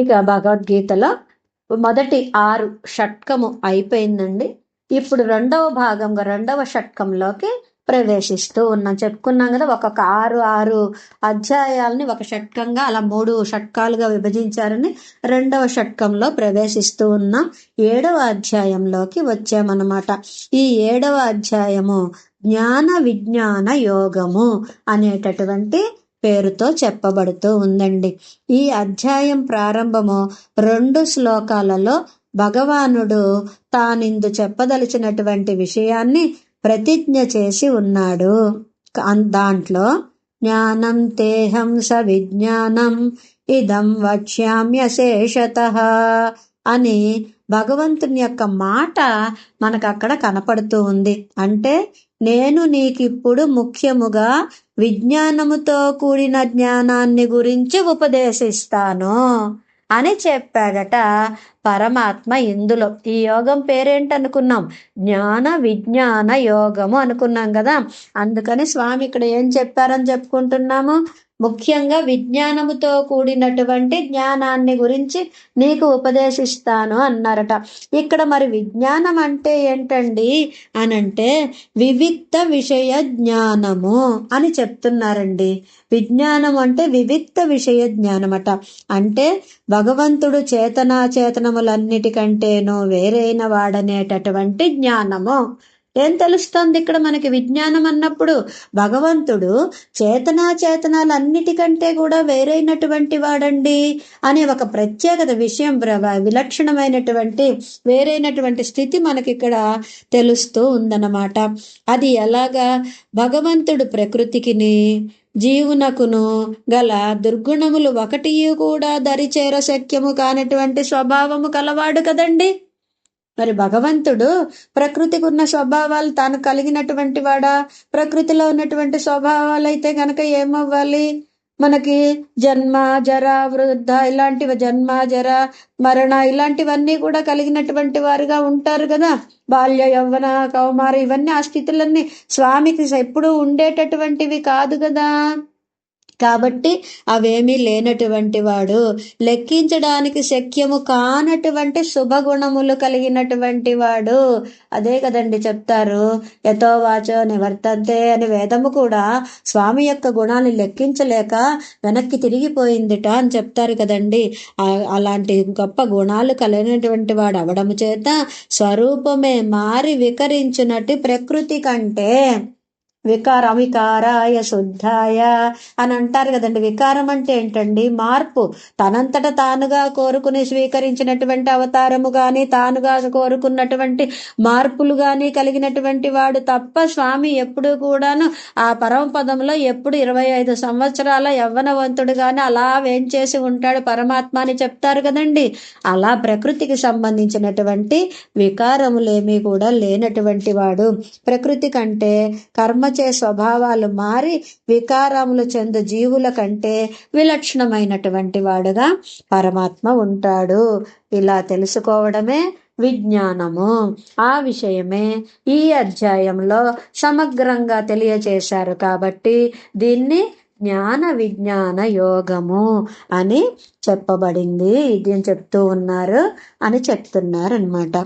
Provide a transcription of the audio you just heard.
ఇక భగవద్గీతలో మొదటి ఆరు షట్కము అయిపోయిందండి. ఇప్పుడు రెండవ భాగంగా రెండవ షట్కంలోకి ప్రవేశిస్తూ ఉన్నాం. చెప్పుకున్నాం కదా ఒక్కొక్క ఆరు ఆరు అధ్యాయాలని ఒక షట్కంగా అలా మూడు షట్కాలుగా విభజించారని రెండవ షట్కంలో ప్రవేశిస్తూ ఉన్నాం. ఏడవ అధ్యాయంలోకి వచ్చామన్నమాట. ఈ ఏడవ అధ్యాయము జ్ఞాన విజ్ఞాన యోగము అనేటటువంటి పేరుతో చెప్పబడుతూ ఉందండి. ఈ అధ్యాయం ప్రారంభము రెండు శ్లోకాలలో భగవానుడు తానిందు చెప్పదలిచినటువంటి విషయాన్ని ప్రతిజ్ఞ చేసి ఉన్నాడు. దాంట్లో జ్ఞానం తేహం స విజ్ఞానం ఇదం వక్ష్యామ్యశేషత అని భగవంతుని యొక్క మాట మనకు అక్కడ కనపడుతూ ఉంది. అంటే నేను నీకిప్పుడు ముఖ్యముగా విజ్ఞానముతో కూడిన జ్ఞానాన్ని గురించి ఉపదేశిస్తాను అని చెప్పాడట పరమాత్మ ఇందులో. ఈ యోగం పేరేంటనుకున్నాం? జ్ఞాన విజ్ఞాన యోగము అనుకున్నాం కదా. అందుకని స్వామి ఇక్కడ ఏం చెప్పారని చెప్పుకుంటున్నాము? ముఖ్యంగా విజ్ఞానముతో కూడినటువంటి జ్ఞానాన్ని గురించి నీకు ఉపదేశిస్తాను అన్నారట. ఇక్కడ మరి విజ్ఞానం అంటే ఏంటండి? అనంటే వివిక్త విషయ జ్ఞానము అని చెప్తున్నారండి. విజ్ఞానం అంటే వివిక్త విషయ జ్ఞానమట. అంటే భగవంతుడు చేతనాచేతనములన్నిటికంటేనో వేరైన వాడనేటటువంటి జ్ఞానము. ఏం తెలుస్తోంది ఇక్కడ మనకి విజ్ఞానం అన్నప్పుడు? భగవంతుడు చేతనా చేతనాలన్నిటికంటే కూడా వేరైనటువంటి వాడండి అనే ఒక ప్రత్యేకత విషయం విలక్షణమైనటువంటి వేరైనటువంటి స్థితి మనకి ఇక్కడ తెలుస్తూ ఉందన్నమాట. అది ఎలాగా? భగవంతుడు ప్రకృతికిని జీవునకును గల దుర్గుణములు ఒకటి కూడా దరిచేర శక్యము కానటువంటి స్వభావము కలవాడు కదండి. మరి భగవంతుడు ప్రకృతికి ఉన్న స్వభావాలు తాను కలిగినటువంటి వాడా? ప్రకృతిలో ఉన్నటువంటి స్వభావాలు అయితే గనక ఏమవ్వాలి? మనకి జన్మ జర వృద్ధ ఇలాంటివి జన్మ జర మరణ ఇలాంటివన్నీ కూడా కలిగినటువంటి వారుగా ఉంటారు కదా? బాల్య యవ్వన కౌమార ఇవన్నీ ఆ స్థితులన్నీ స్వామికి ఎప్పుడు ఉండేటటువంటివి కాదు కదా? కాబట్టి అవేమీ లేనటువంటి వాడు. లెక్కించడానికి శక్యము కానటువంటి శుభగుణములు కలిగినటువంటి వాడు. అదే కదండి చెప్తారు. ఎతో వాచో నివర్తంతే అని వేదము కూడా స్వామి యొక్క గుణాన్ని లెక్కించలేక వెనక్కి తిరిగిపోయిందిట అని చెప్తారు కదండి. అలాంటి గొప్ప గుణాలు కలిగినటువంటి వాడు అవడము చేత స్వరూపమే మారి వికరించినట్టు ప్రకృతి కంటే వికార వికారాయ శుద్ధాయ అని అంటారు కదండి. వికారం అంటే ఏంటండి? మార్పు. తనంతట తానుగా కోరుకుని స్వీకరించినటువంటి అవతారము కానీ తానుగా కోరుకున్నటువంటి మార్పులు కానీ కలిగినటువంటి వాడు తప్ప స్వామి ఎప్పుడు కూడాను ఆ పరమపదంలో ఎప్పుడు ఇరవై ఐదు సంవత్సరాల యవ్వనవంతుడు కానీ అలా వేంచేసి ఉంటాడు పరమాత్మ అని చెప్తారు కదండి. అలా ప్రకృతికి సంబంధించినటువంటి వికారములేమీ కూడా లేనటువంటి వాడు. ప్రకృతి కంటే కర్మ చే స్వభావాలు మారి వికారములు చెందు జీవుల కంటే విలక్షణమైనటువంటి వాడుగా పరమాత్మ ఉంటాడు. ఇలా తెలుసుకోవడమే విజ్ఞానము. ఆ విషయమే ఈ అధ్యాయంలో సమగ్రంగా తెలియచేశారు కాబట్టి దీన్ని జ్ఞాన విజ్ఞాన యోగము అని చెప్పబడింది. ఇది చెప్తూ ఉన్నారు అని చెప్తున్నారు అనమాట